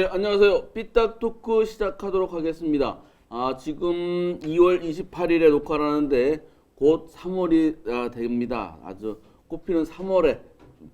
네, 안녕하세요. 삐딱 토크 시작하도록 하겠습니다. 아, 지금 2월 28일에 녹화를 하는데 곧 3월이 아, 됩니다. 아주 꽃피는 3월에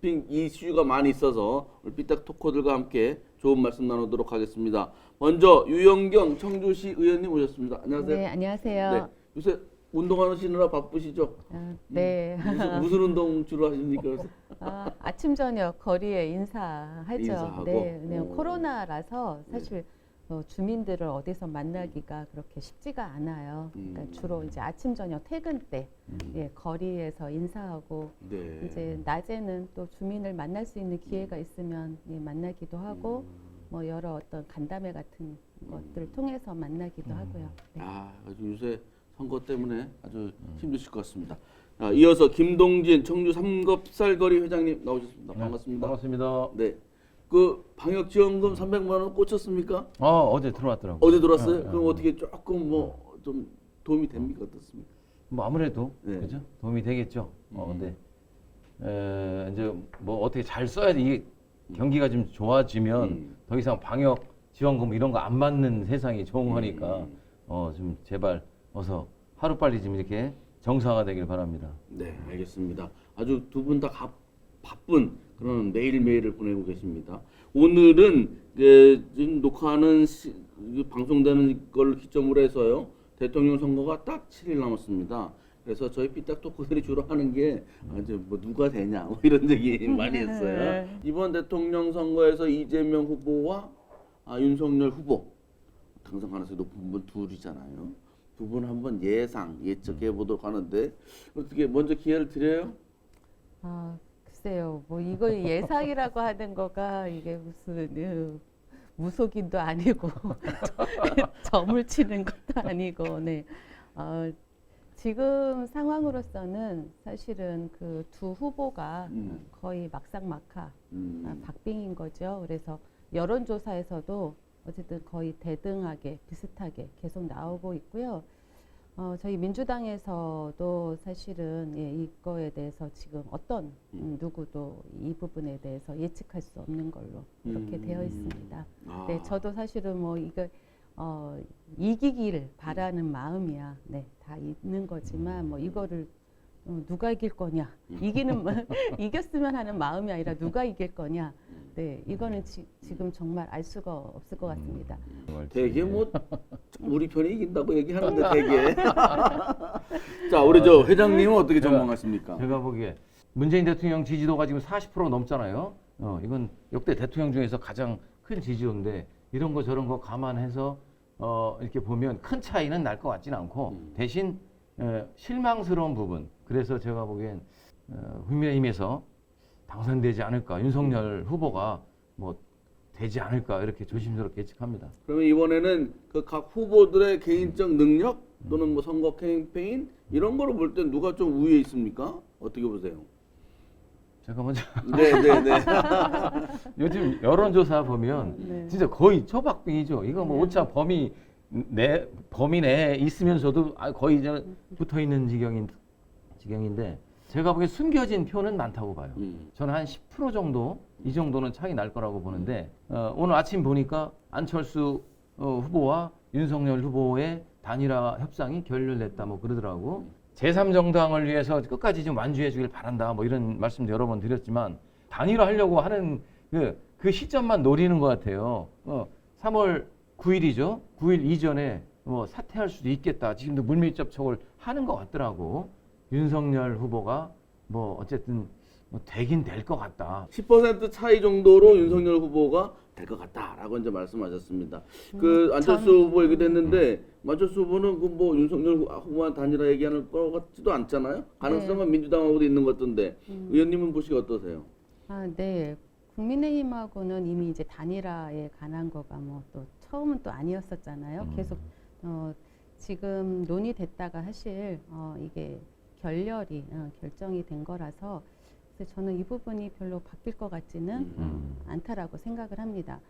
핑 이슈가 많이 있어서 우리 삐딱 토커들과 함께 좋은 말씀 나누도록 하겠습니다. 먼저 유영경 청주시 의원님 오셨습니다. 안녕하세요. 네, 안녕하세요. 네, 요새 운동하시느라 바쁘시죠? 아, 네. 무슨, 무슨 운동 주로 하십니까? 아, 아침 저녁 거리에 인사하죠. 인사하고? 네, 네. 오. 코로나라서 사실 어, 주민들을 어디서 만나기가 그렇게 쉽지가 않아요. 그러니까 음. 주로 이제 아침 저녁 퇴근 때 예, 거리에서 인사하고 네. 이제 낮에는 또 주민을 만날 수 있는 기회가 있으면 예, 만나기도 하고 음. 뭐 여러 어떤 간담회 같은 것들을 통해서 만나기도 하고요. 네. 아, 요새 선거 때문에 아주 힘드실 것 같습니다. 아, 이어서 김동진 청주 삼겹살거리 회장님 나오셨습니다. 반갑습니다. 반갑습니다. 네. 그 방역 지원금 300만 원 꽂혔습니까? 어, 어제 들어왔더라고. 어제 들어왔어요? 어, 어, 그럼 어. 어떻게 조금 뭐 좀 도움이 됩니까? 어떻습니까? 뭐 아무래도 네. 그죠? 도움이 되겠죠. 어, 음. 근데 에, 이제 뭐 어떻게 잘 써야 돼. 이게 경기가 좀 좋아지면 음. 더 이상 방역 지원금 이런 거 안 받는 세상이 좋은 거니까 음. 어, 좀 제발 어서 하루 빨리 좀 이렇게 정상화 되길 바랍니다. 네, 알겠습니다. 아주 두 분 다 바쁜 그런 매일매일을 보내고 계십니다. 오늘은 예, 지금 녹화하는 시, 이 방송되는 걸 기점으로 해서요. 대통령 선거가 딱 7일 남았습니다. 그래서 저희 삐딱 토크들이 주로 하는 게 아, 이제 뭐 누가 되냐 뭐 이런 얘기 많이 했어요. 이번 대통령 선거에서 이재명 후보와 아, 윤석열 후보 당선 가능성이 높은 분 둘이잖아요. 두분 한번 예상 예측해 보도록 하는데 어떻게 먼저 기회를 드려요? 아, 글쎄요. 뭐 이거 예상이라고 하는 거가 이게 무슨 으, 무속인도 아니고 점을 치는 것도 아니고 네. 어, 지금 상황으로서는 사실은 그 두 후보가 음. 거의 막상막하 음, 아, 박빙인 거죠. 그래서 여론조사에서도 어쨌든 거의 대등하게 비슷하게 계속 나오고 있고요. 어, 저희 민주당에서도 사실은 예, 이거에 대해서 지금 어떤 음, 누구도 이 부분에 대해서 예측할 수 없는 걸로 이렇게 음. 되어 있습니다. 아, 네, 저도 사실은 뭐 이거 어, 이기기를 바라는 마음이야, 네, 다 있는 거지만 뭐 이거를 어, 누가 이길 거냐, 이기는 마- 이겼으면 하는 마음이 아니라 누가 이길 거냐, 네, 이거는 지, 지금 정말 알 수가 없을 것 같습니다. 되게 뭐 우리 편이 이긴다고 얘기하는데 되게 자 우리 저 회장님은 어떻게 제가- 전망하십니까? 제가 보기에 문재인 대통령 지지도가 지금 40% 넘잖아요. 어, 이건 역대 대통령 중에서 가장 큰 지지도인데 이런 거 저런 거 감안해서 어, 이렇게 보면 큰 차이는 날 것 같지는 않고 음. 대신 에, 실망스러운 부분. 그래서 제가 보기엔 어, 국민의힘에서 당선되지 않을까 윤석열 후보가 뭐 되지 않을까 이렇게 조심스럽게 예측합니다. 그러면 이번에는 그 각 후보들의 개인적 능력 또는 뭐 선거 캠페인 이런 거로 볼 때 누가 좀 우위에 있습니까? 어떻게 보세요? 제가 먼저 네 네 네. 요즘 여론조사 보면 네. 진짜 거의 초박빙이죠. 이거 뭐 오차 범위 내 범위 내에 있으면서도 아, 거의 이제 붙어 있는 지경인 지경인데 제가 보기에 숨겨진 표는 많다고 봐요. 음. 저는 한 10% 정도 이 정도는 차이 날 거라고 보는데 어, 오늘 아침 보니까 안철수 어, 후보와 윤석열 후보의 단일화 협상이 결렬됐다 뭐 그러더라고. 제3정당을 위해서 끝까지 좀 완주해 주길 바란다 뭐 이런 말씀도 여러 번 드렸지만 단일화 하려고 하는 그, 그 시점만 노리는 것 같아요. 어, 3월 9일이죠. 9일 이전에 뭐 사퇴할 수도 있겠다. 지금도 물밑 접촉을 하는 것 같더라고. 윤석열 후보가 뭐 어쨌든 뭐 되긴 될 것 같다. 10% 차이 정도로 윤석열 후보가 될 것 같다라고 이제 말씀하셨습니다. 그 안철수 전- 후보 얘기도 했는데 안철수 후보는 그 뭐 윤석열 후- 후보와 단일화 얘기하는 것 같지도 않잖아요. 가능성은 민주당하고도 있는 것 같던데 의원님은 보시기 어떠세요? 아, 네. 국민의힘하고는 이미 이제 단일화에 관한 거가 뭐 또 처음은 또 아니었었잖아요. 음. 계속 어, 지금 논의됐다가 사실 어, 이게 결렬이 어, 결정이 된 거라서 그래서 저는 이 부분이 별로 바뀔 것 같지는 음. 않다라고 생각을 합니다.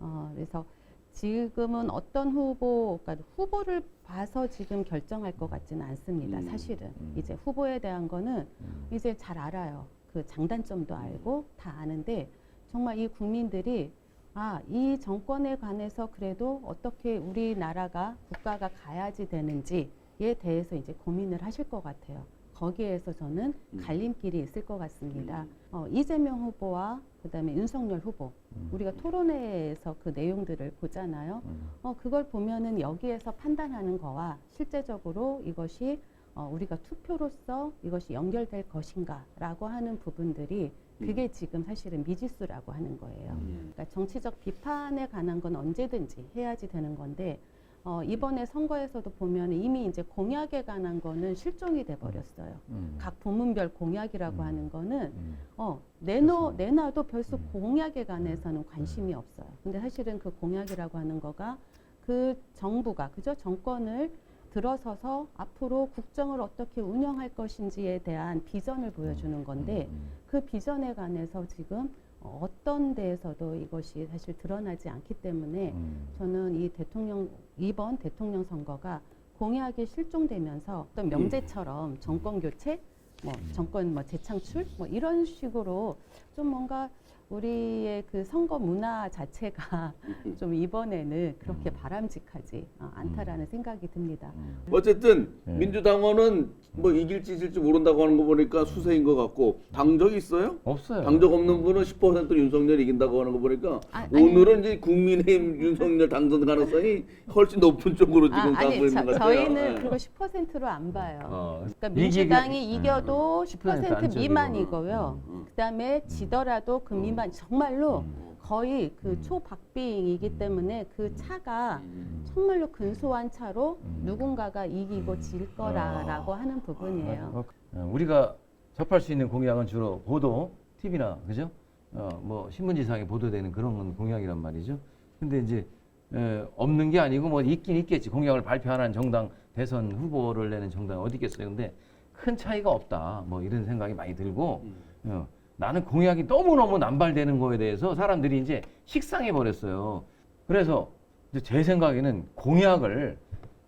어, 그래서 지금은 어떤 후보, 그러니까 후보를 봐서 지금 결정할 것 같지는 않습니다. 음. 사실은 음. 이제 후보에 대한 거는 음. 이제 잘 알아요. 그 장단점도 알고 다 아는데 정말 이 국민들이 아, 이 정권에 관해서 그래도 어떻게 우리나라가 국가가 가야지 되는지 에 대해서 이제 고민을 하실 것 같아요. 거기에서 저는 음. 갈림길이 있을 것 같습니다. 어, 이재명 후보와 그다음에 윤석열 후보 음. 우리가 토론회에서 그 내용들을 보잖아요. 음. 어, 그걸 보면은 여기에서 판단하는 거와 실제적으로 이것이 어, 우리가 투표로서 이것이 연결될 것인가라고 하는 부분들이 그게 지금 사실은 미지수라고 하는 거예요. 음. 그러니까 정치적 비판에 관한 건 언제든지 해야지 되는 건데 어, 이번에 선거에서도 보면 이미 이제 공약에 관한 거는 실종이 돼 버렸어요. 음. 각 부문별 공약이라고 음. 하는 거는 음. 어, 내놓. 내놔도 별수 음. 공약에 관해서는 관심이 없어요. 근데 사실은 그 공약이라고 하는 거가 그 정부가 그죠 정권을 들어서서 앞으로 국정을 어떻게 운영할 것인지에 대한 비전을 보여주는 건데 음. 그 비전에 관해서 지금 어, 어떤 데에서도 이것이 사실 드러나지 않기 때문에 음. 저는 이 대통령 이번 대통령 선거가 공약이 실종되면서 어떤 명제처럼 정권 교체, 뭐 정권 뭐 재창출, 뭐 이런 식으로 좀 뭔가 우리의 그 선거 문화 자체가 좀 이번에는 그렇게 바람직하지 어, 않다라는 생각이 듭니다. 음. 어쨌든 네. 민주당원은 뭐 이길지 질지 모른다고 하는 거 보니까 수세인 것 같고 당적 있어요? 없어요. 당적 없는 분은 10% 윤석열 이긴다고 하는 거 보니까 아. 오늘은 이제 국민의힘 윤석열 당선 가능성이 훨씬 높은 쪽으로 지금 아, 가고 아니 있는 저, 것 같아요. 저희는 네. 그거 10%로 안 봐요. 어, 그러니까 민주당이 음. 이겨도 10% 10% 안쪽이고. 미만이고요. 음. 그다음에 지더라도 그 미만 정말로 음. 거의 그 음. 초박빙이기 때문에 그 차가 음. 정말로 근소한 차로 음. 누군가가 이기고 질 거라라고 하는 부분이에요. 어, 어, 우리가 접할 수 있는 공약은 주로 보도, TV나 그죠? 어, 뭐 신문지상에 보도되는 그런 건 공약이란 말이죠. 근데 이제 에, 없는 게 아니고 뭐 있긴 있겠지. 공약을 발표하는 정당 대선 후보를 내는 정당 어디 있겠어요. 근데 큰 차이가 없다. 뭐 이런 생각이 많이 들고 음. 어, 나는 공약이 너무너무 남발되는 거에 대해서 사람들이 이제 식상해 버렸어요. 그래서 제 생각에는 공약을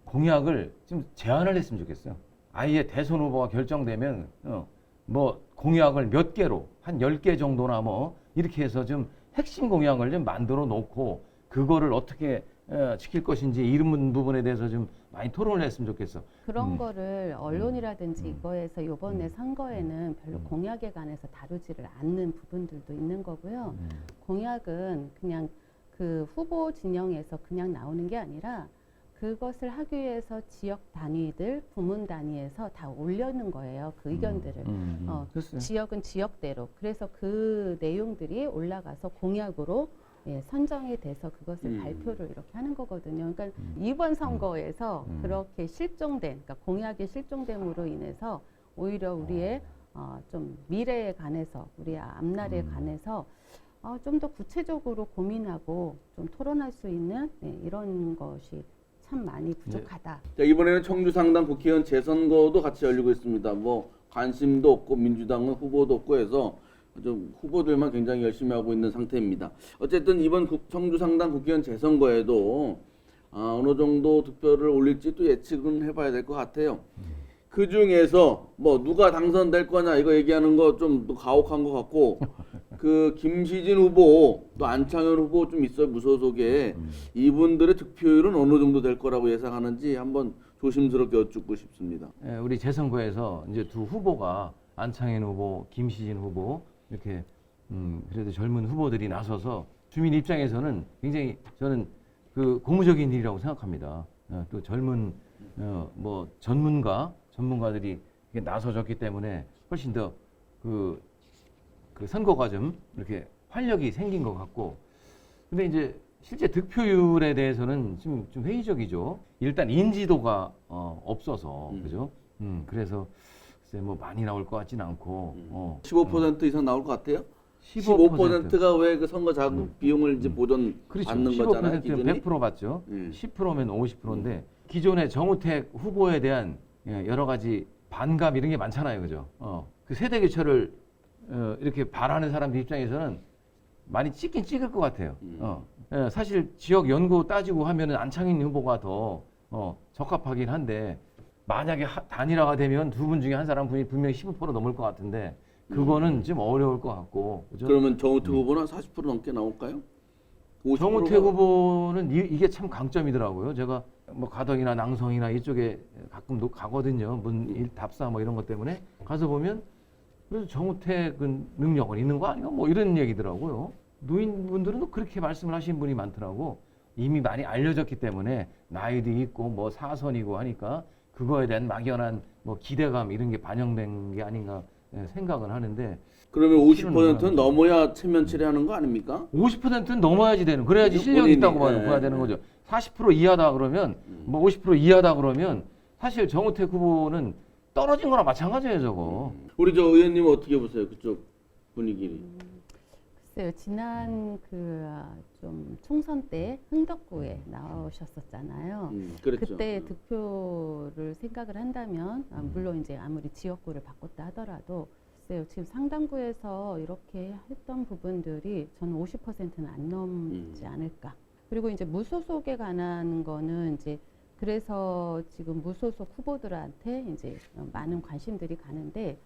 공약을 좀 제한을 했으면 좋겠어요. 아예 대선 후보가 결정되면 어, 뭐 공약을 몇 개로 한 10개 정도나 뭐 이렇게 해서 좀 핵심 공약을 좀 만들어 놓고 그거를 어떻게 어, 지킬 것인지 이런 부분에 대해서 좀 많이 토론을 했으면 좋겠어. 그런 음. 거를 언론이라든지 음. 이거에서 이번에 음. 선거에는 별로 음. 공약에 관해서 다루지를 않는 부분들도 있는 거고요. 음. 공약은 그냥 그 후보 진영에서 그냥 나오는 게 아니라 그것을 하기 위해서 지역 단위들, 부문 단위에서 다 올려는 거예요. 그 의견들을. 음, 음. 어, 글쎄요. 지역은 지역대로. 그래서 그 내용들이 올라가서 공약으로 예, 선정이 돼서 그것을 음. 발표를 이렇게 하는 거거든요. 그러니까 음. 이번 선거에서 음. 그렇게 실종된, 그러니까 공약이 실종됨으로 인해서 오히려 우리의 어, 좀 미래에 관해서, 우리 앞날에 음. 관해서 어, 좀 더 구체적으로 고민하고 좀 토론할 수 있는 예, 이런 것이 참 많이 부족하다. 자, 이번에는 청주 상당 국회의원 재선거도 같이 열리고 있습니다. 뭐 관심도 없고 민주당은 후보도 없고 해서 좀 후보들만 굉장히 열심히 하고 있는 상태입니다. 어쨌든 이번 국- 청주 상당 국회의원 재선거에도 아, 어느 정도 득표를 올릴지 또 예측은 해봐야 될 것 같아요. 그 중에서 뭐 누가 당선될 거냐 이거 얘기하는 거 좀 가혹한 것 같고 그 김시진 후보 또 안창현 후보 좀 있어요 무소속에 음. 이분들의 득표율은 어느 정도 될 거라고 예상하는지 한번 조심스럽게 여쭙고 싶습니다. 예, 우리 재선거에서 이제 두 후보가 안창현 후보, 김시진 후보 이렇게 음, 그래도 젊은 후보들이 나서서 주민 입장에서는 굉장히 저는 그 고무적인 일이라고 생각합니다. 어, 또 젊은 어, 뭐 전문가 전문가들이 나서줬기 때문에 훨씬 더그 그 선거가 좀 이렇게 활력이 생긴 것 같고 근데 이제 실제 득표율에 대해서는 좀, 좀 회의적이죠. 일단 인지도가 어, 없어서 음. 그죠? 음, 그래서 글쎄 뭐 많이 나올 것 같지는 않고 음. 어, 15% 이상 나올 것 같아요. 15%. 15%가 왜 그 선거 자금 음. 비용을 이제 보전 그렇죠. 받는 거잖아요. 15%는 기준이. 100% 받죠. 예. 10%면 50%인데 기존의 정우택 후보에 대한 예, 여러 가지 반감 이런 게 많잖아요, 그죠? 어, 그 세대 교체를 어, 이렇게 바라는 사람들 입장에서는 많이 찍긴 찍을 것 같아요. 음. 어, 예, 사실 지역 연구 따지고 하면은 안창인 후보가 더 어, 적합하긴 한데 만약에 하- 단일화가 되면 두 분 중에 한 사람 분이 분명히 15% 넘을 것 같은데 그거는 좀 어려울 것 같고, 그죠? 그러면 정우택 후보는 40% 넘게 나올까요? 50% 가- 정우택 후보는 이, 이게 참 강점이더라고요. 제가 뭐 가덕이나 낭성이나 이쪽에 가끔 도 가거든요. 문일 답사 뭐 이런 것 때문에 가서 보면 그래서 정우택은 능력은 있는 거 아니야? 뭐 이런 얘기더라고요. 노인분들은 또 그렇게 말씀을 하시는 분이 많더라고. 이미 많이 알려졌기 때문에 나이도 있고 뭐 사선이고 하니까 그거에 대한 막연한 뭐 기대감 이런 게 반영된 게 아닌가 예, 생각은 하는데 그러면 50%는 실은 넘어야 체면 처리하는 거 아닙니까? 50%는 넘어야지 되는 그래야지? 실력이 있다고 봐야, 예, 봐야 되는 예. 거죠. 40% 이하다 그러면 뭐 50% 이하다 그러면 사실 정우택 후보는 떨어진 거나 마찬가지예요, 저거. 우리 저 의원님 어떻게 보세요? 그쪽 분위기. 글쎄요, 지난 그 좀 총선 때 흥덕구에 나오셨었잖아요. 음, 그랬죠. 그때 득표를 생각을 한다면 아, 물론 이제 아무리 지역구를 바꿨다 하더라도 글쎄요 지금 상당구에서 이렇게 했던 부분들이 저는 50%는 안 넘지 음. 않을까. 그리고 이제 무소속에 관한 거는 이제 그래서 지금 무소속 후보들한테 이제 많은 관심들이 가는데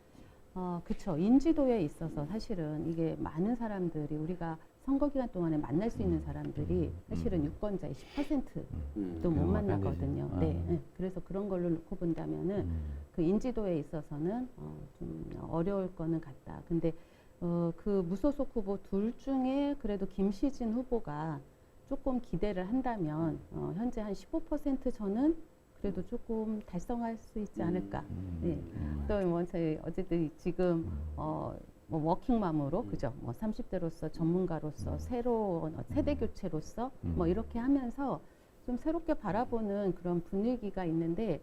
어 그쵸 인지도에 있어서 사실은 이게 많은 사람들이 우리가 선거 기간 동안에 만날 수 있는 사람들이 사실은 유권자의 10%도 음. 못 만나거든요. 안 네. 네. 그래서 그런 걸로 놓고 본다면은 음. 그 인지도에 있어서는 어, 좀 어려울 거는 같다. 근데 어, 그 무소속 후보 둘 중에 그래도 김시진 후보가 조금 기대를 한다면 어, 현재 한 15% 저는 그래도 조금 달성할 수 있지 않을까. 네. 음. 또뭐 저희 어쨌든 지금 어, 뭐 워킹맘으로 그죠? 뭐 30대로서 전문가로서 새로운 어, 세대 교체로서 뭐 이렇게 하면서 좀 새롭게 바라보는 그런 분위기가 있는데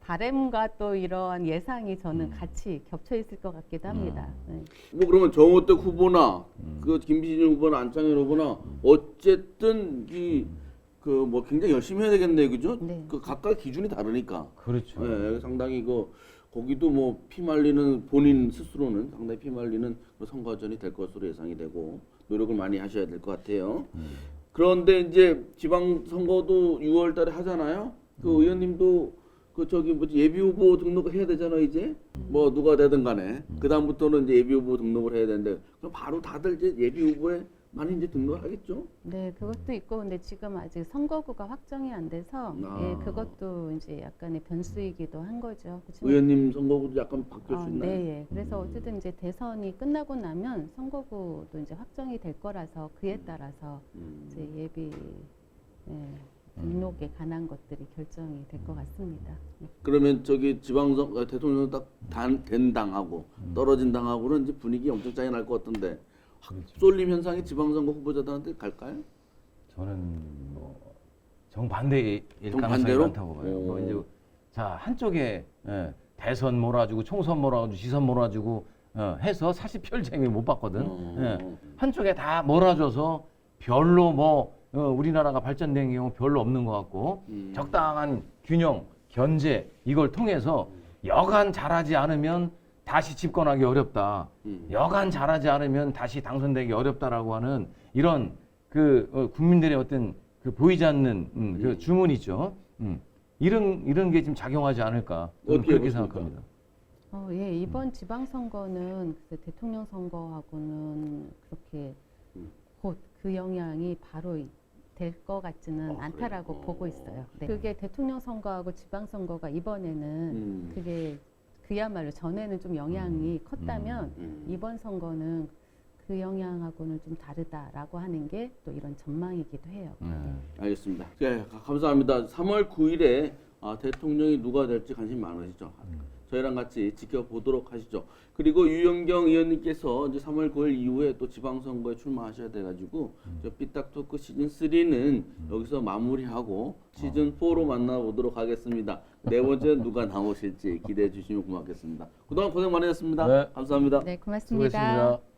바램과 또 이러한 예상이 저는 같이 겹쳐 있을 것 같기도 합니다. 네. 뭐 그러면 정호택 후보나 음. 그 김시진 후보나 안창현 후보나 어쨌든 이 그 뭐 굉장히 열심히 해야 되겠네요, 그죠? 네. 그 각각 기준이 다르니까. 그렇죠. 예, 상당히 그 거기도 뭐 피말리는 본인 스스로는 상당히 피말리는 그 선거전이 될 것으로 예상이 되고 노력을 많이 하셔야 될 것 같아요. 그런데 이제 지방 선거도 6월달에 하잖아요. 그 의원님도 그 저기 뭐지 예비 후보 등록을 해야 되잖아 이제 뭐 누가 되든 간에 그 다음부터는 이제 예비 후보 등록을 해야 되는데 그럼 바로 다들 이제 예비 후보에 많이 이제 등록을 하겠죠. 네, 그것도 있고 근데 지금 아직 선거구가 확정이 안 돼서 아. 예, 그것도 이제 약간의 변수이기도 한 거죠. 그렇지만 의원님 선거구도 약간 바뀔 아, 수 있나요? 네, 예. 그래서 어쨌든 이제 대선이 끝나고 나면 선거구도 이제 확정이 될 거라서 그에 따라서 음. 이제 예비 예, 등록에 관한 것들이 결정이 될 것 같습니다. 네. 그러면 저기 지방선 어, 대통령 딱된 당하고 떨어진 당하고는 이제 분위기 엄청 차이 날 것 같은데 확 쏠림 현상이 지방선거 후보자들한테 갈까요? 저는 뭐 정반대일 가능성이 정반대로? 많다고 봐요. 뭐 오. 이제 자 한쪽에 예, 대선 몰아주고 총선 몰아주고 지선 몰아주고 어, 해서 사실 별 재미 못 봤거든. 어. 예. 한쪽에 다 몰아줘서 별로 뭐 어, 우리나라가 발전된 경우 별로 없는 것 같고 음. 적당한 균형 견제 이걸 통해서 여간 잘하지 않으면 다시 집권하기 어렵다. 음. 여간 잘하지 않으면 다시 당선되기 어렵다라고 하는 이런 그 어, 국민들의 어떤 그 보이지 않는 음, 그 주문 있죠. 음. 이런 이런 게 지금 작용하지 않을까 저는 그렇게 보십니까? 생각합니다. 어, 예, 이번 지방선거는 글쎄 대통령 선거하고는 그렇게 음. 곧 그 영향이 바로 될 것 같지는 어, 않다라고 그래요? 보고 있어요. 네. 그게 대통령 선거하고 지방선거가 이번에는 음. 그게 그야말로 전에는 좀 영향이 컸다면 음. 이번 선거는 그 영향하고는 좀 다르다라고 하는 게 또 이런 전망이기도 해요. 네. 알겠습니다. 네, 가- 감사합니다. 3월 9일에 아, 대통령이 누가 될지 관심 많으시죠? 저희랑 같이 지켜보도록 하시죠. 그리고 유영경 의원님께서 이제 3월 9일 이후에 또 지방선거에 출마하셔야 돼가지고 저 삐딱 토크 시즌 3는 여기서 마무리하고 시즌 4로 만나보도록 하겠습니다. 네 번째 누가 나오실지 기대해 주시면 고맙겠습니다. 그동안 고생 많으셨습니다. 네. 네, 감사합니다. 고맙습니다. 수고했습니다.